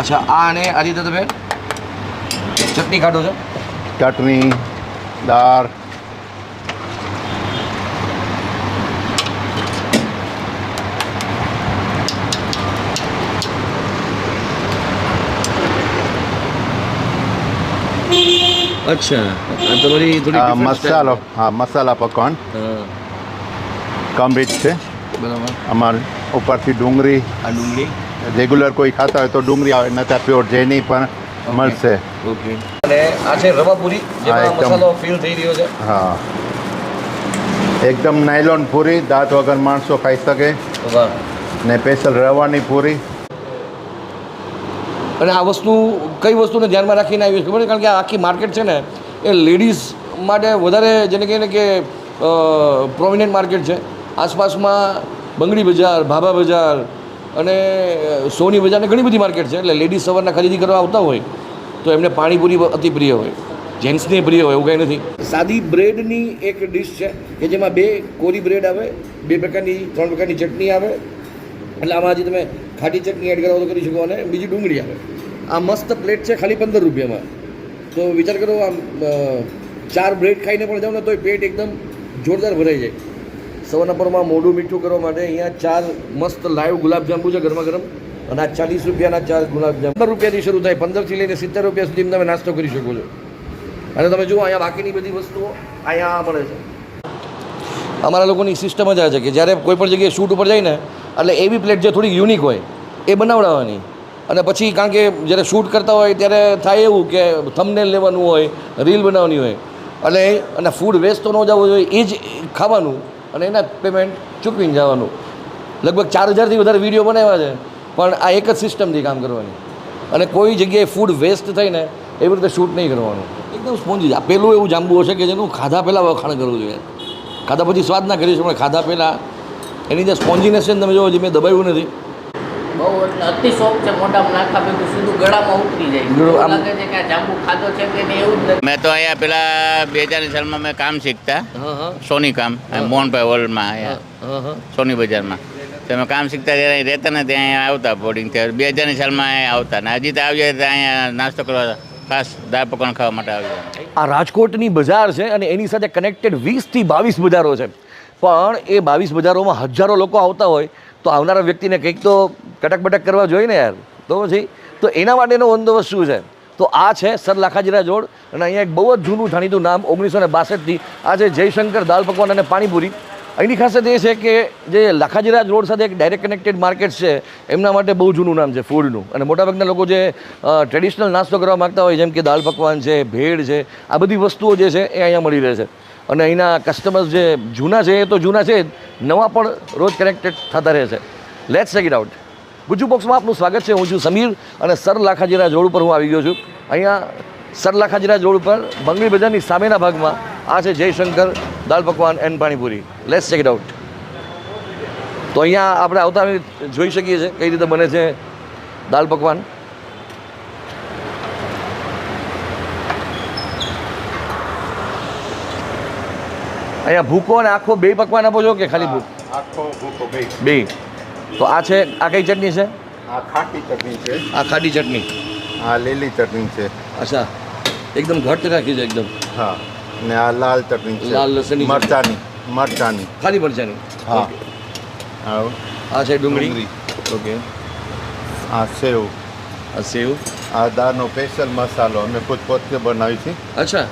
અચ્છા આ અને આ રીતે તમે ચટણી કાઢો છો ચટણી દાળ અચ્છા આ તમારી થોડી આ different મસાલો style. હા મસાલા પકવાન હા કમ્પ્લીટ છે બરાબર અમારે ઉપરથી ડુંગળી આ ડુંગળી રેગ્યુલર કોઈ ખાતા હોય તો ડુંગળી આવે નતા પ્યોર જેની પણ મળશે. ઓકે અને આ છે રવા પૂરી જેમાં એકદમ. મસાલો ફીલ થઈ રહ્યો છે. હા. એકદમ નાયલોન પૂરી દાંત વગર માણસો ખાઈ શકે. ને સ્પેશિયલ રવાની પૂરી. અને આ વસ્તુ કઈ વસ્તુને ધ્યાનમાં રાખીને આવી ખબર કારણ કે આ આખી માર્કેટ છે ને એ લેડીઝ માટે વધારે જેને કહીએ ને કે પ્રોમિનન્ટ માર્કેટ છે. આસપાસમાં બંગડી બજાર ભાભા બજાર અને સોની બજારને ઘણી બધી માર્કેટ છે, એટલે લેડીઝ સવારના ખરીદી કરવા આવતા હોય, તો એમને પાણીપુરી અતિ પ્રિય હોય. જેન્ટ્સને પ્રિય હોય, એવું કંઈ નથી. સાદી બ્રેડની એક ડિશ છે, કે જેમાં બે કોરી બ્રેડ આવે, બે પ્રકારની, ત્રણ પ્રકારની ચટણી આવે, એટલે આમાં હજી તમે ખાટી ચટણી એડ કરાવો તો કરી શકો, અને બીજી ડુંગળી આવે. આ મસ્ત પ્લેટ છે ખાલી પંદર રૂપિયામાં. તો વિચાર કરો આમ ચાર બ્રેડ ખાઈને પણ જાઓ ને તોય પેટ એકદમ જોરદાર ભરાઈ જાય. સવારના પરમાં મોઢું મીઠું કરવા માટે અહીંયા ચાર મસ્ત લાઈવ ગુલાબજાંબુ છે ગરમા ગરમ. અને આ ચાલીસ રૂપિયાના ચાર ગુલાબજાંબુ. પંદર રૂપિયાથી શરૂ થાય. પંદરથી લઈને સિત્તેર રૂપિયા સુધી તમે નાસ્તો કરી શકો છો. અને તમે જુઓ, અહીંયા બાકીની બધી વસ્તુઓ અહીંયા મળે છે. અમારા લોકોની સિસ્ટમ જ આ છે કે જ્યારે કોઈ પણ જગ્યાએ શૂટ ઉપર જાય ને, એટલે એવી પ્લેટ જે થોડી યુનિક હોય, એ બનાવડાવવાની. અને પછી કારણ કે જ્યારે શૂટ કરતા હોય ત્યારે થાય એવું કે થમને લેવાનું હોય રીલ બનાવવાની હોય. એટલે અને ફૂડ વેસ્ટ તો ન જવું જોઈએ, એ જ ખાવાનું અને એના પેમેન્ટ ચૂકવીને જવાનું. લગભગ ચાર હજારથી વધારે વીડિયો બનાવ્યા છે, પણ આ એક જ સિસ્ટમથી કામ કરવાની. અને કોઈ જગ્યાએ ફૂડ વેસ્ટ થઈને એવી રીતે શૂટ નહીં કરવાનું. એકદમ સ્પોન્જી પેલું એવું જાંબુ હશે કે જેનું ખાધા પહેલાં વખાણ કરવું જોઈએ. ખાધા પછી સ્વાદ ના કરી પણ ખાધા પહેલાં એની જે સ્પોન્જીનેસ છે તમે જોવો જે મેં દબાવ્યું નથી. બહુ એટલે અતિ શોખ છે મોઢામાં નાખા ભેગું સીધું ગળામાં ઉતરી જાય. ગળું એવું આમ- લાગે છે કે જાંબુ ખાધો છે કે એવું જ નથી. મેં તો અહીંયા પેલા બે હજારની સાલમાં મેં કામ શીખતા. સોની કામ મોહનભાઈ હોલમાં અહીંયા. સોની બજારમાં. તો અમે કામ શીખતા ત્યારે અહીં રહેતા ને ત્યાં અહીંયા આવતા બોર્ડિંગ ત્યારે બે હજારની સાલમાં અહીંયા આવતા ને હજી તો આવ્યા ત્યાં અહીંયા નાસ્તો કરવા ખાસ દાળ પકવાન ખાવા માટે આવ્યા આ રાજકોટની બજાર છે અને એની સાથે કનેક્ટેડ વીસથી બાવીસ બજારો છે. પણ એ બાવીસ બજારોમાં હજારો લોકો આવતા હોય તો આવનારા વ્યક્તિને કંઈક તો કટક બટક કરવા જોઈએ ને યાર. તો પછી, તો એના માટેનો બંદોબસ્ત શું છે. તો આ છે સર લાખાજીરા જોડ અને અહીંયા એક બહુ જ જૂનું જાણીતું નામ ઓગણીસો ને બાસઠથી આ છે જયશંકર દાલ પકવાન અને પાણીપુરી. અહીંની ખાસિયત એ છે કે જે લાખાજીરાજ રોડ સાથે એક ડાયરેક્ટ કનેક્ટેડ માર્કેટ છે, એમના માટે બહુ જૂનું નામ છે ફૂડનું. અને મોટાભાગના લોકો જે ટ્રેડિશનલ નાસ્તો કરવા માગતા હોય, જેમ કે દાળ પકવાન છે, ભેળ છે, આ બધી વસ્તુઓ જે છે એ અહીંયા મળી રહે છે. અને અહીંના કસ્ટમર્સ જે જૂના છે એ તો જૂના છે નવા પણ રોજ કનેક્ટેડ થતા રહે છે. Let's check it out Gujju બોક્સમાં આપનું સ્વાગત છે. હું છું સમીર અને સર લાખાજીરા રોડ ઉપર હું આવી ગયો છું. અહીંયા સર લાખાજીરા રોડ ઉપર બંગડી બજારની સામેના ભાગમાં આ છે જયશંકર દાલ પકવાન and panipuri. Let's check it out તો અહીંયા આપણે આવતા જોઈ શકીએ છીએ કઈ રીતે બને છે દાલ પકવાન. અહીંયા ભૂકો અને આખો બે પકવાન આપો છો કે ખાલી ભૂક આખો ભૂકો બે બે તો આ છે આ કઈ ચટણી છે? આ ખાટી ચટણી છે. આ ખાટી ચટણી. આ લીલી ચટણી છે. અચ્છા. એકદમ ઘટ રાખી છે એકદમ. હા. ને આ લાલ ચટણી છે. લાલ લસણની મરચાની મરચાની. ખાલી મરચાની. હા. આ છે ડુંગળી. ડુંગળી. ઓકે. આ સેવ. આ સેવ. આ દાળનો સ્પેશિયલ મસાલો અમે ખુદ પોતે બનાવી છે. અચ્છા.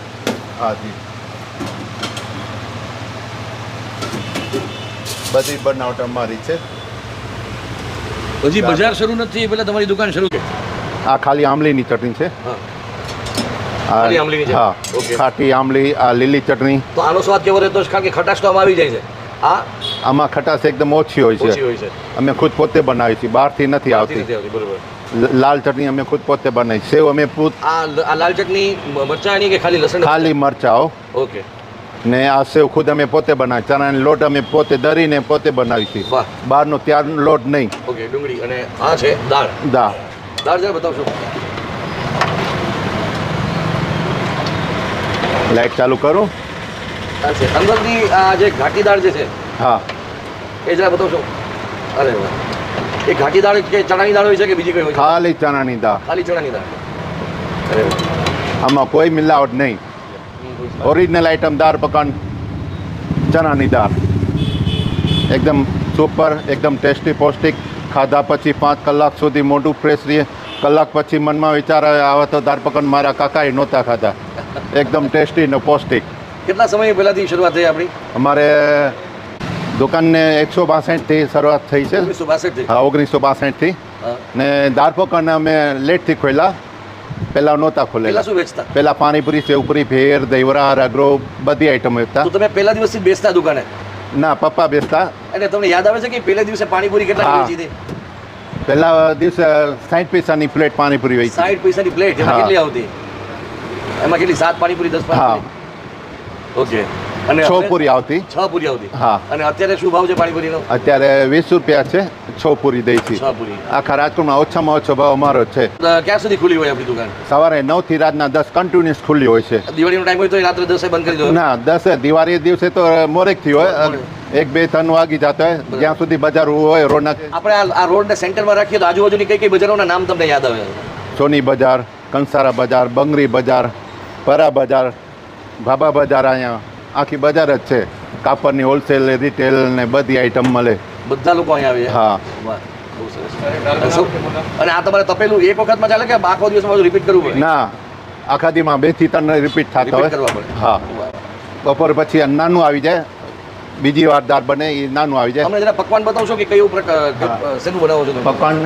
હા જી. બધી બનાવટ અમારી છે. હજી બજાર શરૂ નથી પેલા તમારી દુકાન શરૂ છે આ ખાલી આમલીની ચટણી છે. હા. ખાટી આમલી આ લીલી ચટણી. તો આનો સ્વાદ કેવો રહેતો? છે કારણ કે ખટાશ તો આવી જાય છે. આ? આમાં ખટાશ એકદમ ઓછી હોય છે. અમે ખુદ પોતે બનાવી છીએ બહારથી નથી આવતી. લાલ ચટણી અમે ખુદ પોતે બનાવી સેવ અમે આ લાલ ચટણી મ- કે ખાલી લસણ ખાલી મરચાઓ ઓકે. ને આ સેવ ખુદ અમે પોતે બનાવી ચણાનો લોટ અમે પોતે દરીને પોતે બનાવી વાહ. બહારનો ત્યારનો લોટ નહીં. ઓકે ડુંગળી. અને આ છે દાળ? દા દાળ જરા બતાવશો? લાઈટ ચાલુ કરું. છે. અંદરથી આ જે ઘાટી દાળ જે છે હા. એ જરા બતાવશો? અરે વાહ. એ ઘાટી દાળ કે ચણાની દાળ હોય છે કે બીજી કઈ હોય છે? ખાલી ચણાની દાળ. ખાલી ચણાની દાળ. અરે વાહ. આમાં કોઈ મિલાવટ નહીં. ઓરિજિનલ આઈટમ દાળ પકવાન ચણાની દાળ એકદમ સુપર એકદમ ટેસ્ટી પૌષ્ટિક ખાધા પછી પાંચ કલાક સુધી મોઢું ફ્રેશ રહે કલાક પછી મનમાં વિચાર આવે આવા તો પકવાન મારા કાકાએ નહોતા ખાધા એકદમ ટેસ્ટી ને પૌષ્ટિક કેટલા સમય પહેલાંથી શરૂઆત થઈ આપણી? અમારે દુકાનને એકસો બાસઠથી શરૂઆત થઈ છે. હા ઓગણીસો બાસઠથી ને દાળ પકવાન અમે લેટથી ખોલ્યા પહેલાં નહોતા ખોલેલા. શું વેચતા? પહેલા પાણીપુરી સેવપુરી ભેર દહીવરા રગરો બધી આઈટમ વેચતા. તો તમે પહેલા દિવસથી બેસતા દુકાને? ના પપ્પા બેસતા. એટલે તમને યાદ આવે છે કે પહેલા દિવસે પાણીપુરી કેટલા. વેચી હતી? પહેલા દિવસે સાઠ પૈસાની પ્લેટ પાણીપુરી વેચી. સાઠ પૈસાની પ્લેટ કેટલી આવતી? એમાં કેટલી? સાત પાણીપુરી દસ પાણીપુરી? ઓકે. અને છ પૂરી આવતી. છ પૂરી આવતી. હા. અને અત્યારે શું ભાવ છે પાણીપુરીનો? અત્યારે વીસ રૂપિયા છે છ પૂરી દઈ છે આખા રાજકોટમાં ઓછામાં ઓછો ભાવ અમારો છે. ક્યાં સુધી ખુલ્લી હોય આપણી દુકાન? સવારે નવથી રાતના દસ કન્ટિન્યુઅસ ખુલ્લી હોય છે. દિવાળીનો ટાઈમ હોય તો રાત્રે દસે બંધ કરી દો ના દસે દિવાળી દિવસે તો મોરેકથી હોય. એક બે ત્રણ વાગી જતા હોય. જ્યાં સુધી બજાર હોય રોનક આપણે આ આ રોડને સેન્ટરમાં રાખીએ તો આજુબાજુની કઈ કઈ બજારોના નામ તમને યાદ આવે? સોની બજાર કંસારા બજાર બંગરી બજાર પરા બજાર ભાભા બજાર અહીંયા આખી બજાર જ છે. કાપડની હોલસેલ રિટેલ ને બધી આઈટમ મળે. બધા લોકો અહીંયા આવે હા. અને આ તમારે તપેલું એક વખતમાં ચાલે કે આખો દિવસમાં રિપીટ કરવું પડે ના. આખા દીમાં બેથી ત્રણ રિપીટ થતા હોય. હા. બપોર પછી નાનું આવી જાય. બીજી વાર દાળ બને એ નાનું આવી જાય. અમને જરા પકવાન બતાવશો કે કયું શેનું બનાવો છો પકવાન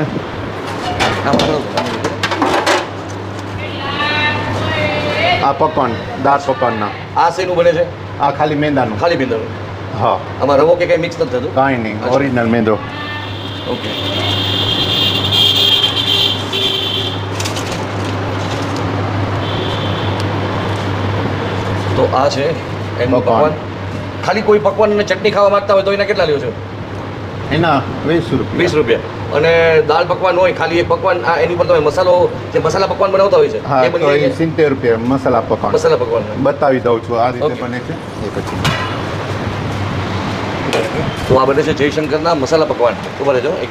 આ પકવાન દાળ પકવાનના. આ શેનું બને છે? આ ખાલી મેંદાનું? ખાલી મેંદાનું. હા. આમાં રવો કે કંઈ મિક્સ નથી થતું? કાંઈ નહીં ઓરિજિનલ મેંદો. ઓકે. તો આ છે એનું પકવાન. ખાલી કોઈ પકવાન અને ચટણી ખાવા માંગતા હોય તો એના કેટલા લ્યો છો? એના વીસ રૂપિયા. વીસ રૂપિયા. અને દાળ પકવાન હોય ખાલી એક પકવાન આ એની પર તમે મસાલો જે મસાલા પકવાન બનાવતા હોય છે હા તો એ સિત્તેર રૂપિયા મસાલા પકવાન. મસાલા પકવાન. બતાવી દઉં છું આ રીતે બને છે. એ પછી. તો આ બને છે જયશંકરના મસાલા પકવાન. ઊભા રહેજો એક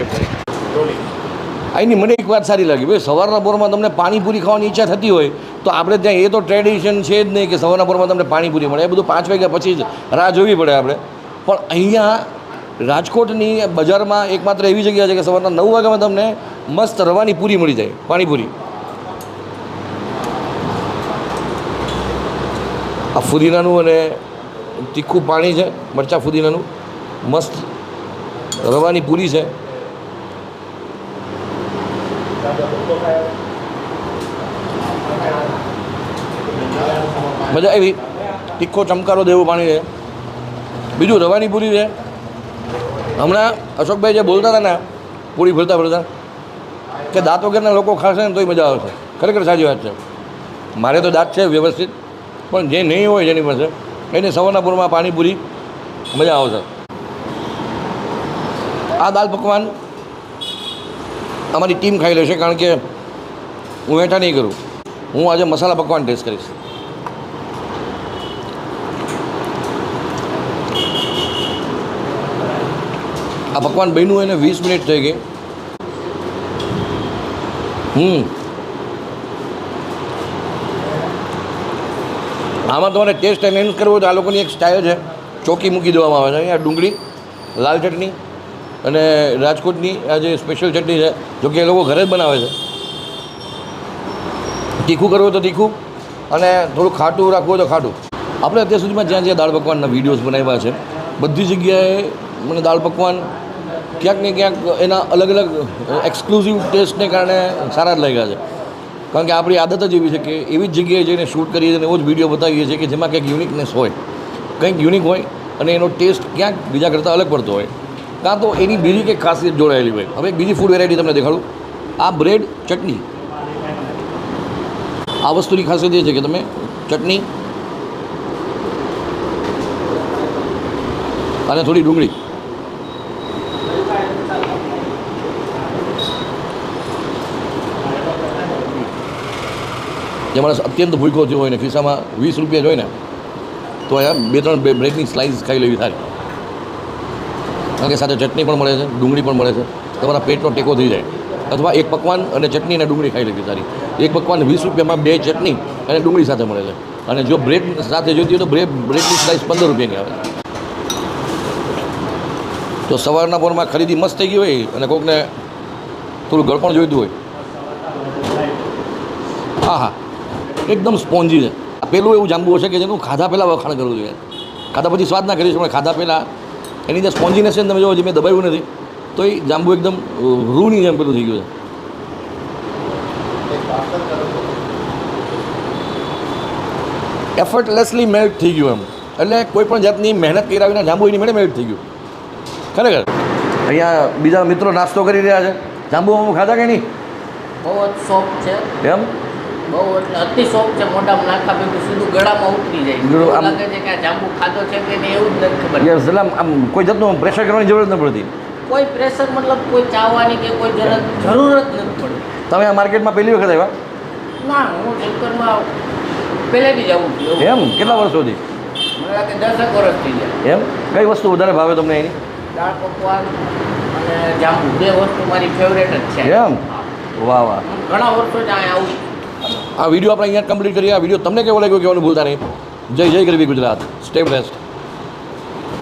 અહીંની મને એક વાત સારી લાગી ભાઈ સવારના પોરમાં તમને પાણીપુરી ખાવાની ઈચ્છા થતી હોય તો આપણે ત્યાં એ તો ટ્રેડિશન છે જ નહીં કે સવારના પોરમાં તમને પાણીપુરી મળે. એ બધું પાંચ વાગ્યા પછી જ રાહ જોવી પડે આપણે. પણ અહીંયા રાજકોટની બજારમાં એકમાત્ર એવી જગ્યા છે કે સવારના નવ વાગ્યામાં તમને મસ્ત રવાની પૂરી મળી જાય, પાણીપુરી. આ ફુદીનાનું અને તીખું પાણી છે, મરચાં ફુદીનાનું, મસ્ત રવાની પૂરી છે. મજા આવી. તીખો ચમકારો દેવું પાણી છે બીજું રવાની પૂરી છે. હમણાં અશોકભાઈ જે બોલતા હતા ને, પૂરી ભરતા ભરતા કે દાંત વગરના લોકો ખાશે ને તોય મજા આવશે. ખરેખર સાચી વાત છે. મારે તો દાંત છે વ્યવસ્થિત, પણ જે નહીં હોય જેની પાસે, એને સવારના પૂરમાં પાણીપુરી મજા આવશે. આ દાલ પકવાન અમારી ટીમ ખાઈ લેશે, કારણ કે હું વેઠા નહીં કરું. હું આજે મસાલા પકવાન ટેસ્ટ કરીશ. આ પકવાન બન્યું એને વીસ મિનિટ થઈ ગઈ. હમ. આમાં તમારે ટેસ્ટ એનહેન્સ કરવો તો આ લોકોની એક સ્ટાઇલ છે. ચોકી મૂકી દેવામાં આવે છે. અહીંયા ડુંગળી, લાલ ચટણી અને રાજકોટની આ જે સ્પેશિયલ ચટણી છે, જો કે એ લોકો ઘરે જ બનાવે છે. તીખું કરવું તો તીખું અને થોડું ખાટું રાખવું તો ખાટું. આપણે અત્યાર સુધીમાં જ્યાં જ્યાં દાળ પકવાનના વિડીયોઝ બનાવ્યા છે, બધી જગ્યાએ મને દાળ પકવાન ક્યાંક ને ક્યાંક એના અલગ અલગ એક્સક્લુઝિવ ટેસ્ટને કારણે સારા જ લાગ્યા છે. કારણ કે આપણી આદત જ એવી છે કે એવી જ જગ્યાએ જઈને શૂટ કરીએ અને એવો જ વીડિયો બતાવીએ છીએ કે જેમાં કંઈક યુનિકનેસ હોય, કંઈક યુનિક હોય અને એનો ટેસ્ટ ક્યાંક બીજા કરતાં અલગ પડતો હોય. કાં તો એની બીજી કંઈક ખાસિયત જોડાયેલી હોય. હવે બીજી ફૂડ વેરાયટી તમને દેખાડું. આ બ્રેડ ચટણી. આ વસ્તુની ખાસિયત એ છે કે તમે ચટણી અને થોડી ડુંગળી જે માણસ અત્યંત ભૂખો થયો હોય ને ખિસ્સામાં વીસ રૂપિયા જોઈને તો અહીંયા બે ત્રણ બ્રેડની સ્લાઇસ ખાઈ લેવી થાય કારણ કે સાથે ચટણી પણ મળે છે, ડુંગળી પણ મળે છે, તમારા પેટનો ટેકો થઈ જાય. અથવા એક પકવાન અને ચટણી અને ડુંગળી ખાઈ લેવી સારી. એક પકવાન વીસ રૂપિયામાં બે ચટણી અને ડુંગળી સાથે મળે છે. અને જો બ્રેડ સાથે જોઈતી હોય તો બ્રેડ, બ્રેડની સ્લાઇસ પંદર રૂપિયાની આવે તો સવારના પોરમાં ખરીદી મસ્ત થઈ ગઈ હોય અને કોઈકને થોડું ગળપણ જોઈતું હોય. હા હા. એકદમ સ્પોન્જી છે. પેલું એવું જાંબુ હશે કે જેનું ખાધા પહેલાં વખાણ કરવું જોઈએ. ખાધા પછી સ્વાદ ના કરીશ પણ ખાધા પહેલાં એની જે સ્પોન્જીનેસ છે તમે જો જે મેં દબાવ્યું નથી તો એ જાંબુ એકદમ રૂની જેમ પેલું થઈ ગયું છે. એફર્ટલેસલી મેલ્ટ થઈ ગયું એમ. એટલે કોઈ પણ જાતની મહેનત કર્યા વિના જાંબુ એની મેળે મેલ્ટ થઈ ગયું. ખરેખર. અહીંયા બીજા મિત્રો નાસ્તો કરી રહ્યા છે. જાંબુ ખાધા કે નહીં? બહુ જ શોખ છે. એમ? બહુ એટલે અતિ શોખ છે મોઢામાં નાખા ભેગું સીધું ગળામાં ઉતરી જાય. આમ- લાગે છે કે આ જાંબુ ખાધો છે કે એવું જ નથી ખબર. એટલે આમ કોઈ જાતનું પ્રેશર કરવાની જરૂર જ ન પડતી. કોઈ પ્રેશર મતલબ કોઈ ચાવવાની કે કોઈ જરૂર જરૂર જ નથી પડતી. તમે આ માર્કેટમાં પહેલી વખત આવ્યા? ના હું શંકરમાં પહેલેથી જ આવું છું. એમ? કેટલા વર્ષોથી મને લાગે દસેક વર્ષ થઈ ગયા. એમ? કઈ વસ્તુ વધારે ભાવે તમને એની? દાળ પકવાન અને જાંબુ. બે વસ્તુ મારી ફેવરેટ જ છે. એમ? વાહ વાહ. ઘણા વર્ષો જ અહીંયા આવું. આ વીડિયો આપણે અહીંયા કમ્પ્લીટ કરીએ. આ વીડિયો તમને કેવો લાગ્યો કહેવાનું ભૂલતા નહીં. જય જય ગરવી ગુજરાત. Stay best